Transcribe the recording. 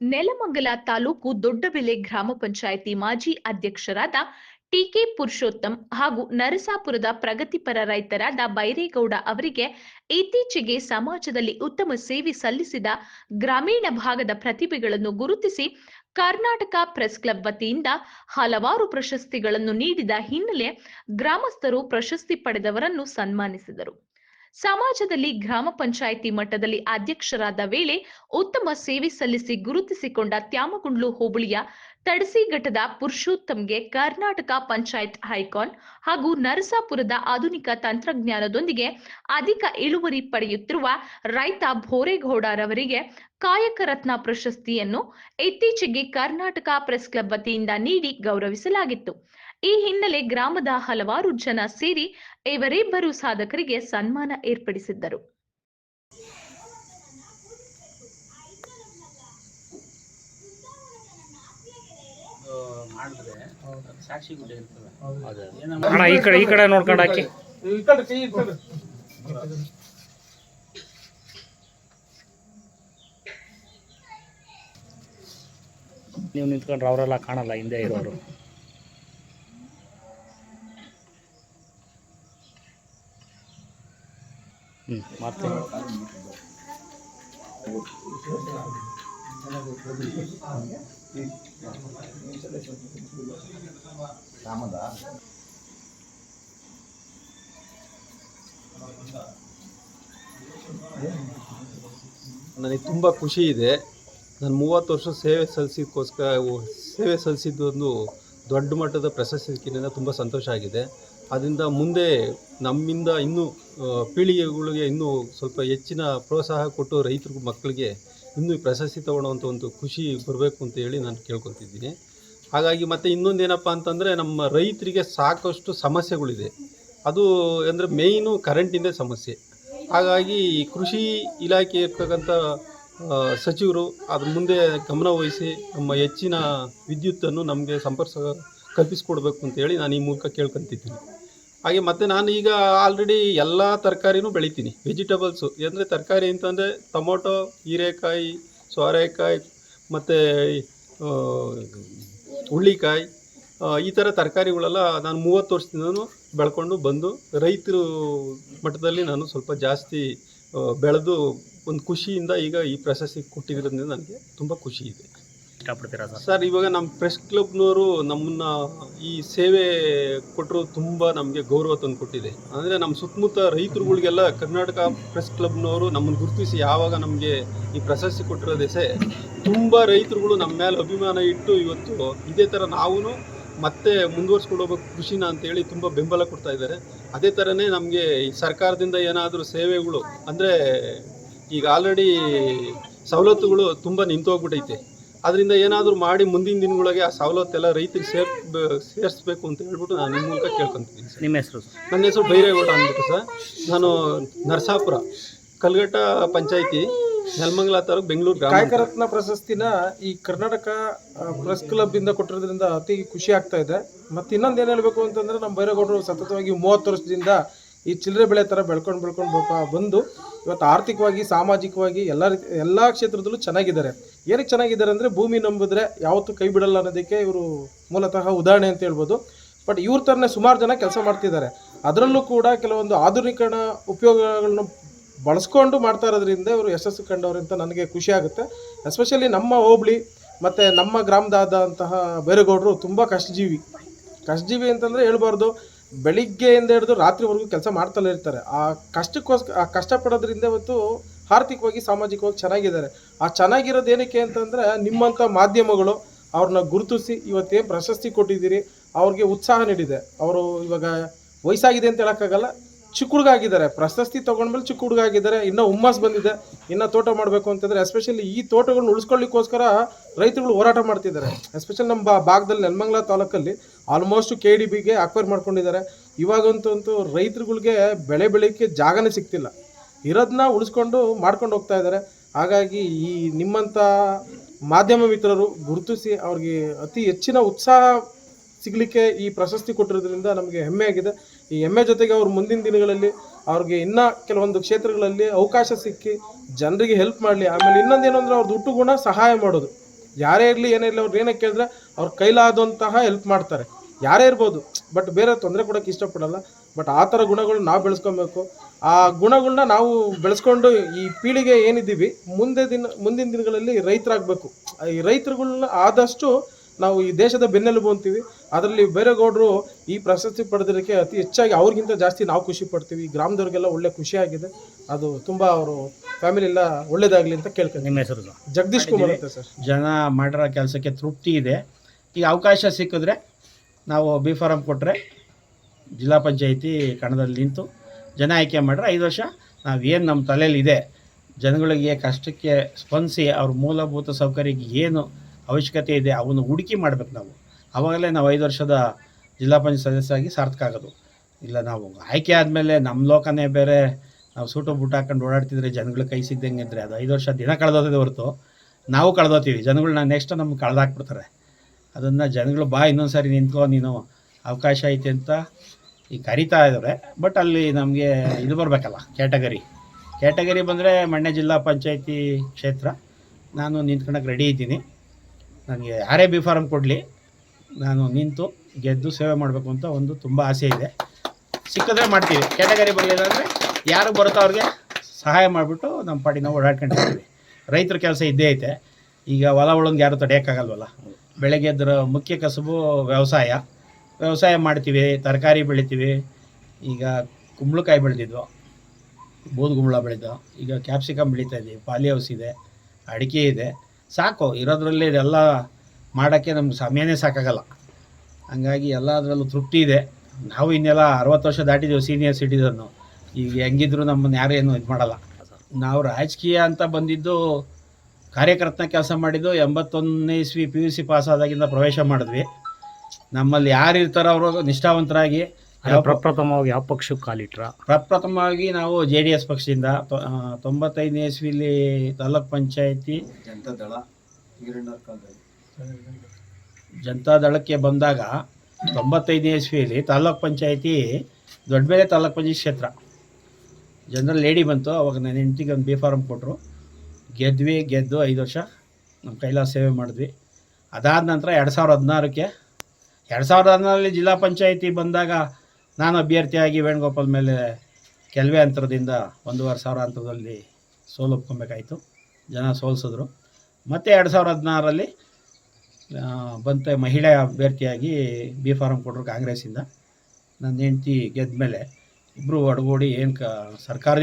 ನೆಲಮಂಗಲ ತಾಲೂಕು ದೊಡ್ಡಬೆಲೆ ಗ್ರಾಮ ಪಂಚಾಯಿತಿ ಮಾಜಿ ಅಧ್ಯಕ್ಷರಾದ ಟಿಕೆ ಪುರುಷೋತ್ತಮ್ ಹಾಗೂ ನರಸಾಪುರದ ಪ್ರಗತಿಪರ ರೈತರಾದ ಬೈರೇಗೌಡ ಅವರಿಗೆ ಇತ್ತೀಚೆಗೆ ಸಮಾಜದಲ್ಲಿ ಉತ್ತಮ ಸೇವೆ ಸಲ್ಲಿಸಿದ ಗ್ರಾಮೀಣ ಭಾಗದ ಪ್ರತಿಭೆಗಳನ್ನು ಗುರುತಿಸಿ ಕರ್ನಾಟಕ ಪ್ರೆಸ್ ಕ್ಲಬ್ ವತಿಯಿಂದ ಹಲವಾರು ಪ್ರಶಸ್ತಿಗಳನ್ನು ನೀಡಿದ ಹಿನ್ನೆಲೆ ಗ್ರಾಮಸ್ಥರು ಪ್ರಶಸ್ತಿ ಪಡೆದವರನ್ನು ಸನ್ಮಾನಿಸಿದರು. ಸಮಾಜದಲ್ಲಿ ಗ್ರಾಮ ಪಂಚಾಯಿತಿ ಮಟ್ಟದಲ್ಲಿ ಅಧ್ಯಕ್ಷರಾದ ವೇಳೆ ಉತ್ತಮ ಸೇವೆ ಸಲ್ಲಿಸಿ ಗುರುತಿಸಿಕೊಂಡ ತ್ಯಾಮಗುಂಡ್ಲು ಹೋಬಳಿಯ ತಡಸಿಘಟ್ಟದ ಪುರುಷೋತ್ತಮ್ಗೆ ಕರ್ನಾಟಕ ಪಂಚಾಯತ್ ಹೈಕಾನ್ ಹಾಗೂ ನರಸಾಪುರದ ಆಧುನಿಕ ತಂತ್ರಜ್ಞಾನದೊಂದಿಗೆ ಅಧಿಕ ಇಳುವರಿ ಪಡೆಯುತ್ತಿರುವ ರೈತ ಭೋರೇಗೌಡರವರಿಗೆ ಕಾಯಕ ರತ್ನ ಪ್ರಶಸ್ತಿಯನ್ನು ಇತ್ತೀಚೆಗೆ ಕರ್ನಾಟಕ ಪ್ರೆಸ್ ಕ್ಲಬ್ ವತಿಯಿಂದ ನೀಡಿ ಗೌರವಿಸಲಾಗಿತ್ತು. ಈ ಹಿನ್ನೆಲೆ ಗ್ರಾಮದ ಹಲವಾರು ಜನ ಸೇರಿ ಇವರಿಬ್ಬರು ಸಾಧಕರಿಗೆ ಸನ್ಮಾನ ಏರ್ಪಡಿಸಿದ್ದರು. ಅಣ್ಣ ಈ ಕಡೆ ಈ ಕಡೆ ನೋಡ್ಕೊಂಡು ಹಾಕಿ. ನೀವು ನಿಂತ್ಕೊಂಡ್ರೆ ಅವರೆಲ್ಲ ಕಾಣಲ್ಲ ಹಿಂದೆ ಇರೋರು. ಹ್ಞೂ ನನಗೆ ತುಂಬ ಖುಷಿ ಇದೆ. ನಾನು ಮೂವತ್ತು ವರ್ಷ ಸೇವೆ ಸಲ್ಲಿಸಿದ್ದಕ್ಕೋಸ್ಕರ ಸೇವೆ ಸಲ್ಲಿಸಿದ್ದು ಒಂದು ದೊಡ್ಡ ಮಟ್ಟದ ಪ್ರಶಸ್ತಿ ಸಿಕ್ಕಿದ್ದರಿಂದ ತುಂಬ ಸಂತೋಷ ಆಗಿದೆ. ಅದರಿಂದ ಮುಂದೆ ನಮ್ಮಿಂದ ಇನ್ನೂ ಪೀಳಿಗೆಗಳಿಗೆ ಇನ್ನೂ ಸ್ವಲ್ಪ ಹೆಚ್ಚಿನ ಪ್ರೋತ್ಸಾಹ ಕೊಟ್ಟು ರೈತರ, ಮಕ್ಕಳಿಗೆ ಇನ್ನೂ ಪ್ರಶಸ್ತಿ ತೊಗೊಳ್ಳೋವಂಥ ಒಂದು ಖುಷಿ ಬರಬೇಕು ಅಂತ ಹೇಳಿ ನಾನು ಕೇಳ್ಕೊತಿದ್ದೀನಿ. ಹಾಗಾಗಿ ಮತ್ತು ಇನ್ನೊಂದು ಏನಪ್ಪ ಅಂತಂದರೆ ನಮ್ಮ ರೈತರಿಗೆ ಸಾಕಷ್ಟು ಸಮಸ್ಯೆಗಳಿದೆ. ಅದು ಅಂದರೆ ಮೇಯ್ನು ಕರೆಂಟಿಂದೇ ಸಮಸ್ಯೆ. ಹಾಗಾಗಿ ಕೃಷಿ ಇಲಾಖೆ ಇರ್ತಕ್ಕಂಥ ಸಚಿವರು ಅದ್ರ ಮುಂದೆ ಗಮನ ವಹಿಸಿ ನಮ್ಮ ಹೆಚ್ಚಿನ ವಿದ್ಯುತ್ತನ್ನು ನಮಗೆ ಸಂಪರ್ಕ ಕಲ್ಪಿಸಿಕೊಡ್ಬೇಕು ಅಂತೇಳಿ ನಾನು ಈ ಮೂಲಕ ಕೇಳ್ಕೊತಿದ್ದೀನಿ. ಹಾಗೆ ಮತ್ತೆ ನಾನು ಈಗ ಆಲ್ರೆಡಿ ಎಲ್ಲ ತರಕಾರಿನೂ ಬೆಳಿತೀನಿ. ವೆಜಿಟೇಬಲ್ಸು ಅಂದರೆ ತರಕಾರಿ ಅಂತಂದರೆ ಟೊಮೊಟೊ, ಹೀರೆಕಾಯಿ, ಸೋರೆಕಾಯಿ, ಮತ್ತು ಹುಳ್ಳಿಕಾಯಿ ಈ ಥರ ತರಕಾರಿಗಳೆಲ್ಲ ನಾನು ಮೂವತ್ತು ವರ್ಷದಿಂದನೂ ಬೆಳ್ಕೊಂಡು ಬಂದು ರೈತರು ಮಟ್ಟದಲ್ಲಿ ನಾನು ಸ್ವಲ್ಪ ಜಾಸ್ತಿ ಬೆಳೆದು ಒಂದು ಖುಷಿಯಿಂದ ಈಗ ಈ ಪ್ರಶಸ್ತಿ ಕೊಟ್ಟಿರೋದ್ರಿಂದ ನನಗೆ ತುಂಬ ಖುಷಿ ಇದೆ. ಇಷ್ಟಪಡ್ತೀರಾ ಸರ್? ಇವಾಗ ನಮ್ಮ ಪ್ರೆಸ್ ಕ್ಲಬ್ನವರು ನಮ್ಮನ್ನ ಈ ಸೇವೆ ಕೊಟ್ಟರು ತುಂಬ ನಮಗೆ ಗೌರವ ತಂದು ಕೊಟ್ಟಿದೆ. ಅಂದರೆ ನಮ್ಮ ಸುತ್ತಮುತ್ತ ರೈತರುಗಳಿಗೆಲ್ಲ ಕರ್ನಾಟಕ ಪ್ರೆಸ್ ಕ್ಲಬ್ನವರು ನಮ್ಮನ್ನು ಗುರುತಿಸಿ ಯಾವಾಗ ನಮಗೆ ಈ ಪ್ರಶಸ್ತಿ ಕೊಟ್ಟಿರೋ ದೆಸೆ ತುಂಬ ರೈತರುಗಳು ನಮ್ಮ ಮೇಲೆ ಅಭಿಮಾನ ಇಟ್ಟು ಇವತ್ತು ಇದೇ ಥರ ನಾವು ಮತ್ತೆ ಮುಂದುವರ್ಸ್ಕೊಂಡು ಹೋಗ್ಬೇಕು ಕೃಷಿನ ಅಂತೇಳಿ ತುಂಬ ಬೆಂಬಲ ಕೊಡ್ತಾ ಇದ್ದಾರೆ. ಅದೇ ಥರನೇ ನಮಗೆ ಈ ಸರ್ಕಾರದಿಂದ ಏನಾದರೂ ಸೇವೆಗಳು ಅಂದರೆ ಈಗ ಆಲ್ರೆಡಿ ಸವಲತ್ತುಗಳು ತುಂಬ ನಿಂತೋಗ್ಬಿಟ್ಟೈತೆ ಅದರಿಂದ ಏನಾದರೂ ಮಾಡಿ ಮುಂದಿನ ದಿನಗಳಿಗೆ ಆ ಸವಲತ್ತೆಲ್ಲ ರೈತರಿಗೆ ಸೇರ್ ಸೇರಿಸ್ಬೇಕು ಅಂತ ಹೇಳ್ಬಿಟ್ಟು ನಾನು ನಿಮ್ಮ ಮೂಲಕ ಕೇಳ್ಕೊತೀನಿ ಸರ್. ನಿಮ್ಮ ಹೆಸರು ಸರ್? ನನ್ನ ಹೆಸರು ಬೈರೇಗೌಡ ಅಂದ್ಬಿಟ್ಟು ಸರ್. ನಾನು ನರಸಾಪುರ ಕಲ್ಗಟ್ಟ ಪಂಚಾಯಿತಿ ನೆಲಮಂಗಲ ತಾಲೂಕು ಬೆಂಗಳೂರು ಗ್ರಾಮ ಕಾಯಕ ರತ್ನ ಪ್ರಶಸ್ತಿನ ಈ ಕರ್ನಾಟಕ ಪ್ರೆಸ್ ಕ್ಲಬ್ ಇಂದ ಕೊಟ್ಟಿರೋದ್ರಿಂದ ಅತಿ ಖುಷಿ ಆಗ್ತಾ ಇದೆ. ಮತ್ತೆ ಇನ್ನೊಂದು ಏನು ಹೇಳಬೇಕು ಅಂತಂದ್ರೆ ನಮ್ಮ ಬೈರೇಗೌಡರು ಸತತವಾಗಿ ಮೂವತ್ತು ವರ್ಷದಿಂದ ಈ ಚಿಲ್ಲರೆ ಬೆಳೆ ಥರ ಬೆಳ್ಕೊಂಡು ಬೆಳ್ಕೊಂಡು ಬಂದು ಇವತ್ತು ಆರ್ಥಿಕವಾಗಿ, ಸಾಮಾಜಿಕವಾಗಿ ಎಲ್ಲ ಎಲ್ಲ ಕ್ಷೇತ್ರದಲ್ಲೂ ಚೆನ್ನಾಗಿದ್ದಾರೆ. ಏನಕ್ಕೆ ಚೆನ್ನಾಗಿದ್ದಾರೆ ಅಂದರೆ ಭೂಮಿ ನಂಬಿದ್ರೆ ಯಾವತ್ತೂ ಕೈ ಬಿಡಲ್ಲ ಅನ್ನೋದಕ್ಕೆ ಇವರು ಮೂಲತಃ ಉದಾಹರಣೆ ಅಂತ ಹೇಳ್ಬೋದು. ಬಟ್ ಇವ್ರ ಥರನೇ ಸುಮಾರು ಜನ ಕೆಲಸ ಮಾಡ್ತಿದ್ದಾರೆ. ಅದರಲ್ಲೂ ಕೂಡ ಕೆಲವೊಂದು ಆಧುನೀಕರಣ ಉಪಯೋಗಗಳನ್ನು ಬಳಸ್ಕೊಂಡು ಮಾಡ್ತಾ ಇರೋದ್ರಿಂದ ಇವರು ಯಶಸ್ಸು ಕಂಡವ್ರು ಅಂತ ನನಗೆ ಖುಷಿ ಆಗುತ್ತೆ. ಎಸ್ಪೆಷಲಿ ನಮ್ಮ ಹೋಬಳಿ ಮತ್ತು ನಮ್ಮ ಗ್ರಾಮದಾದಂತಹ ಬೇರೆಗೌಡರು ತುಂಬ ಕಷ್ಟಜೀವಿ. ಕಷ್ಟಜೀವಿ ಅಂತಂದರೆ ಹೇಳ್ಬಾರ್ದು. ಬೆಳಿಗ್ಗೆಯಿಂದ ಹಿಡಿದು ರಾತ್ರಿವರೆಗೂ ಕೆಲಸ ಮಾಡ್ತಲೇ ಇರ್ತಾರೆ. ಆ ಕಷ್ಟಕ್ಕೋಸ್ಕರ ಆ ಕಷ್ಟಪಡೋದ್ರಿಂದ ಇವತ್ತು ಆರ್ಥಿಕವಾಗಿ, ಸಾಮಾಜಿಕವಾಗಿ ಚೆನ್ನಾಗಿದ್ದಾರೆ. ಆ ಚೆನ್ನಾಗಿರೋದು ಏನಕ್ಕೆ ಅಂತಂದರೆ ನಿಮ್ಮಂಥ ಮಾಧ್ಯಮಗಳು ಅವ್ರನ್ನ ಗುರುತಿಸಿ ಇವತ್ತೇನು ಪ್ರಶಸ್ತಿ ಕೊಟ್ಟಿದ್ದೀರಿ, ಅವ್ರಿಗೆ ಉತ್ಸಾಹ ನೀಡಿದೆ. ಅವರು ಇವಾಗ ವಯಸ್ಸಾಗಿದೆ ಅಂತ ಹೇಳೋಕ್ಕಾಗಲ್ಲ. ಚಿಕ್ಕ ಹುಡುಗ ಆಗಿದ್ದಾರೆ. ಪ್ರಶಸ್ತಿ ತೊಗೊಂಡ್ಮೇಲೆ ಚಿಕ್ಕ ಹುಡುಗ ಆಗಿದ್ದಾರೆ. ಇನ್ನೂ ಹುಮ್ಮಸ್ ಬಂದಿದೆ. ಇನ್ನೂ ತೋಟ ಮಾಡಬೇಕು ಅಂತಂದರೆ ಎಸ್ಪೆಷಲಿ ಈ ತೋಟಗಳನ್ನ ಉಳಿಸ್ಕೊಳ್ಳಿಕ್ಕೋಸ್ಕರ ರೈತರುಗಳು ಹೋರಾಟ ಮಾಡ್ತಿದ್ದಾರೆ. ಎಸ್ಪೆಷಲಿ ನಮ್ಮ ಭಾಗದಲ್ಲಿ ನೆಲಮಂಗಲ ತಾಲೂಕಲ್ಲಿ ಆಲ್ಮೋಸ್ಟ್ ಕೆ ಡಿ ಬಿಗೆ ಅಕ್ವೈರ್ ಮಾಡ್ಕೊಂಡಿದ್ದಾರೆ. ಇವಾಗಂತೂ ರೈತರುಗಳಿಗೆ ಬೆಳೆ ಬೆಳೆಯೋಕ್ಕೆ ಜಾಗನೇ ಸಿಗ್ತಿಲ್ಲ. ಇರೋದನ್ನ ಉಳಿಸ್ಕೊಂಡು ಮಾಡ್ಕೊಂಡು ಹೋಗ್ತಾ ಇದ್ದಾರೆ. ಹಾಗಾಗಿ ಈ ನಿಮ್ಮಂಥ ಮಾಧ್ಯಮ ಮಿತ್ರರು ಗುರುತಿಸಿ ಅವ್ರಿಗೆ ಅತಿ ಹೆಚ್ಚಿನ ಉತ್ಸಾಹ ಸಿಗಲಿಕ್ಕೆ ಈ ಪ್ರಶಸ್ತಿ ಕೊಟ್ಟಿರೋದ್ರಿಂದ ನಮಗೆ ಹೆಮ್ಮೆ ಆಗಿದೆ ಈ ಹೆಮ್ಮೆ ಜೊತೆಗೆ ಅವ್ರು ಮುಂದಿನ ದಿನಗಳಲ್ಲಿ ಅವ್ರಿಗೆ ಇನ್ನೂ ಕೆಲವೊಂದು ಕ್ಷೇತ್ರಗಳಲ್ಲಿ ಅವಕಾಶ ಸಿಕ್ಕಿ ಜನರಿಗೆ ಹೆಲ್ಪ್ ಮಾಡಲಿ, ಆಮೇಲೆ ಇನ್ನೊಂದೇನು ಅಂದರೆ ಅವ್ರದ್ದು ಹುಟ್ಟು ಗುಣ ಸಹಾಯ ಮಾಡೋದು. ಯಾರೇ ಇರಲಿ, ಏನೇ ಇರಲಿ, ಅವ್ರು ಏನಕ್ಕೆ ಕೇಳಿದ್ರೆ ಅವ್ರ ಕೈಲಾದಂತಹ ಹೆಲ್ಪ್ ಮಾಡ್ತಾರೆ. ಯಾರೇ ಇರ್ಬೋದು ಬಟ್ ಬೇರೆ ತೊಂದರೆ ಕೊಡೋಕೆ ಇಷ್ಟಪಡಲ್ಲ. ಬಟ್ ಆ ಥರ ಗುಣಗಳು ನಾವು ಬೆಳೆಸ್ಕೊಬೇಕು. ಆ ಗುಣಗಳನ್ನ ನಾವು ಬೆಳೆಸ್ಕೊಂಡು ಈ ಪೀಳಿಗೆ ಏನಿದ್ದೀವಿ, ಮುಂದೆ ದಿನ, ಮುಂದಿನ ದಿನಗಳಲ್ಲಿ ರೈತರಾಗಬೇಕು. ಈ ರೈತರುಗಳನ್ನ ಆದಷ್ಟು ನಾವು ಈ ದೇಶದ ಬೆನ್ನೆಲುಬು ಅಂತೀವಿ. ಅದರಲ್ಲಿ ಬೇರೆಗೌಡರು ಈ ಪ್ರಶಸ್ತಿ ಪಡೆದಿರೋಕ್ಕೆ ಅತಿ ಹೆಚ್ಚಾಗಿ ಅವ್ರಿಗಿಂತ ಜಾಸ್ತಿ ನಾವು ಖುಷಿ ಪಡ್ತೀವಿ. ಈ ಗ್ರಾಮದವ್ರಿಗೆಲ್ಲ ಒಳ್ಳೆ ಖುಷಿಯಾಗಿದೆ ಅದು ತುಂಬ ಅವರು ಫ್ಯಾಮಿಲಿ ಎಲ್ಲ ಒಳ್ಳೇದಾಗಲಿ ಅಂತ ಕೇಳ್ಕೊಂಡು ನಿಮ್ಮ ಹೆಸರು ಜಗದೀಶ್ ಕುಮಾರ್ ಅಂತ ಸರ್. ಜನ ಮಾಡಿರೋ ಕೆಲಸಕ್ಕೆ ತೃಪ್ತಿ ಇದೆ. ಈಗ ಅವಕಾಶ ಸಿಕ್ಕಿದ್ರೆ ನಾವು ಬಿ ಫಾರಂ ಕೊಟ್ಟರೆ ಜಿಲ್ಲಾ ಪಂಚಾಯಿತಿ ಕಣದಲ್ಲಿ ನಿಂತು ಜನ ಆಯ್ಕೆ ಮಾಡ್ರೆ ಐದು ವರ್ಷ ನಾವೇನು ನಮ್ಮ ತಲೆಯಲ್ಲಿದೆ ಜನಗಳಿಗೆ ಕಷ್ಟಕ್ಕೆ ಸ್ಪಂದಿಸಿ ಅವ್ರ ಮೂಲಭೂತ ಸೌಕರ್ಯಕ್ಕೆ ಏನು ಅವಶ್ಯಕತೆ ಇದೆ, ಅವನ್ನು ಹುಡುಕಿ ಮಾಡಬೇಕು ನಾವು. ಆವಾಗಲೇ ನಾವು ಐದು ವರ್ಷದ ಜಿಲ್ಲಾ ಪಂಚಾಯತ್ ಸದಸ್ಯರಾಗಿ ಸಾರ್ಥಕ ಆಗೋದು. ಇಲ್ಲ, ನಾವು ಆಯ್ಕೆ ಆದಮೇಲೆ ನಮ್ಮ ಲೋಕನೇ ಬೇರೆ, ನಾವು ಸೂಟು ಬೂಟ್ ಹಾಕೊಂಡು ಓಡಾಡ್ತಿದ್ರೆ ಜನಗಳು ಕೈ ಸಿದ್ದಂಗೆ ಇದ್ರೆ ಅದು ಐದು ವರ್ಷ ದಿನ ಕಳೆದೋದೇ ಹೊರತು. ನಾವು ಕಳೆದೋತೀವಿ. ಜನಗಳನ್ನ ನೆಕ್ಸ್ಟ್ ನಮ್ಗೆ ಕಳೆದಾಕ್ಬಿಡ್ತಾರೆ. ಅದನ್ನು ಜನಗಳು ಬಾ ಇನ್ನೊಂದು ಸಾರಿ ನಿಂತ್ಕೊ, ನೀನು ಅವಕಾಶ ಐತೆ ಅಂತ ಈಗ ಕರಿತಾ ಇದ್ದಾರೆ ಬಟ್ ಅಲ್ಲಿ ನಮಗೆ ಇದು ಬರಬೇಕಲ್ಲ ಕ್ಯಾಟಗರಿ ಕ್ಯಾಟಗರಿ ಬಂದರೆ ಮಂಡ್ಯ ಜಿಲ್ಲಾ ಪಂಚಾಯತಿ ಕ್ಷೇತ್ರ. ನಾನು ನಿಂತ್ಕೊಳಕ್ಕೆ ರೆಡಿ ಇದ್ದೀನಿ. ನನಗೆ ಯಾರೇ ಬಿ ಫಾರಮ್ ಕೊಡಲಿ. ನಾನು ನಿಂತು ಗೆದ್ದು ಸೇವೆ ಮಾಡಬೇಕು ಅಂತ ಒಂದು ತುಂಬ ಆಸೆ ಇದೆ. ಸಿಕ್ಕಿದ್ರೆ ಮಾಡ್ತೀವಿ. ಕ್ಯಾಟಗರಿ ಬರಲಿಲ್ಲ ಅಂದರೆ ಯಾರು ಬರುತ್ತೋ ಅವ್ರಿಗೆ ಸಹಾಯ ಮಾಡಿಬಿಟ್ಟು ನಮ್ಮ ಪಾಟಿ ನಾವು ಓಡಾಡ್ಕೊಂಡಿರ್ತೀವಿ ರೈತರ ಕೆಲಸ ಇದ್ದೇ ಐತೆ. ಈಗ ಹೊಲ ಉಳಂಗೆ ಯಾರು ತಡೆಯೋಕ್ಕಾಗಲ್ವಲ್ಲ? ಬೆಳಗ್ಗೆ ಎದ್ರ ಮುಖ್ಯ ಕಸಬು ವ್ಯವಸಾಯ. ವ್ಯವಸಾಯ ಮಾಡ್ತೀವಿ, ತರಕಾರಿ ಬೆಳಿತೀವಿ. ಈಗ ಕುಂಬಳಕಾಯಿ ಬೆಳೆದಿದ್ವು. ಬೂದುಗುಂಬಳ ಬೆಳೆದು ಈಗ ಕ್ಯಾಪ್ಸಿಕಮ್ ಬೆಳೀತಾ ಇದ್ದೀವಿ ಪಾಲಿ ಹೌಸ್ ಇದೆ. ಅಡಿಕೆ ಇದೆ. ಸಾಕು, ಇರೋದ್ರಲ್ಲಿ ಇದೆಲ್ಲ ಮಾಡೋಕ್ಕೆ ನಮ್ಗೆ ಸಮಯನೇ ಸಾಕಾಗಲ್ಲ. ಹಂಗಾಗಿ ಎಲ್ಲದರಲ್ಲೂ ತೃಪ್ತಿ ಇದೆ. ನಾವು ಇನ್ನೆಲ್ಲ ಅರವತ್ತು ವರ್ಷ ದಾಟಿದ್ದೀವಿ ಸೀನಿಯರ್ ಸಿಟಿಸನ್ನು ಈಗ ಹೆಂಗಿದ್ರು ನಮ್ಮನ್ನು ಯಾರು ಏನು ಇದು ಮಾಡಲ್ಲ. ನಾವು ರಾಜಕೀಯ ಅಂತ ಬಂದಿದ್ದು ಕಾರ್ಯಕರ್ತನ ಕೆಲಸ ಮಾಡಿದ್ದು ಎಂಬತ್ತೊಂದನೇ ಇಸ್ವಿ ಪಿ ಯು ಸಿ ಪಾಸ್ ಆದಾಗಿಂದ ಪ್ರವೇಶ ಮಾಡಿದ್ವಿ. ನಮ್ಮಲ್ಲಿ ಯಾರು ಇರ್ತಾರೋ ಅವರು ನಿಷ್ಠಾವಂತರಾಗಿ ಪ್ರಪ್ರಥಮವಾಗಿ ಯಾವ ಪಕ್ಷಕ್ಕೆ ಕಾಲಿಟ್ರ ಪ್ರಪ್ರಥಮವಾಗಿ ನಾವು ಜೆ ಡಿ ಎಸ್ ಪಕ್ಷದಿಂದ ತೊಂಬತ್ತೈದನೇ ಇಸ್ವಿಲಿ ತಾಲೂಕ್ ಪಂಚಾಯತಿ ಜನತಾದಳ ಜನತಾದಳಕ್ಕೆ ಬಂದಾಗ ತೊಂಬತ್ತೈದನೇ ಇಸ್ವಿಯಲ್ಲಿ ತಾಲೂಕ್ ಪಂಚಾಯತಿ ದೊಡ್ಡಬೇಲೆ ತಾಲೂಕ್ ಪಂಚಾಯತ್ ಕ್ಷೇತ್ರ. ಜನರಲ್ ಲೇಡಿ ಬಂತು ಅವಾಗ ನನ್ನ ಹೆಂಡತಿಗೆ ಒಂದು ಬಿ ಫಾರಮ್ ಕೊಟ್ಟರು ಗೆದ್ವಿ ಗೆದ್ದು ಐದು ವರ್ಷ ನಮ್ಮ ಕೈಲಾಸ ಸೇವೆ ಮಾಡಿದ್ವಿ. ಅದಾದ ನಂತರ ಎರಡು ಸಾವಿರದ ಹದಿನಾರಕ್ಕೆ ಎರಡು ಸಾವಿರದ ಹದಿನಾರಲ್ಲಿ ಜಿಲ್ಲಾ ಪಂಚಾಯತಿ ಬಂದಾಗ ನಾನು ಅಭ್ಯರ್ಥಿಯಾಗಿ ವೇಣುಗೋಪಾಲ್ ಮೇಲೆ ಕೆಲವೇ ಅಂತರದಿಂದ ಒಂದೂವರೆ ಸಾವಿರ ಅಂತರದಲ್ಲಿ ಸೋಲು ಒಪ್ಕೊಬೇಕಾಯಿತು. ಜನ ಸೋಲಿಸಿದ್ರು. ಮತ್ತು ಎರಡು ಸಾವಿರದ ಹದಿನಾರರಲ್ಲಿ ಬಂತ ಮಹಿಳೆ ಅಭ್ಯರ್ಥಿಯಾಗಿ ಬಿ ಫಾರಂ ಕೊಟ್ಟರು ಕಾಂಗ್ರೆಸ್ಸಿಂದ. ನನ್ನ ಹೆಂಡ್ತಿ ಗೆದ್ದ ಮೇಲೆ ಇಬ್ಬರು ಒಡಗೂಡಿ ಏನು ಕ ಸರ್ಕಾರ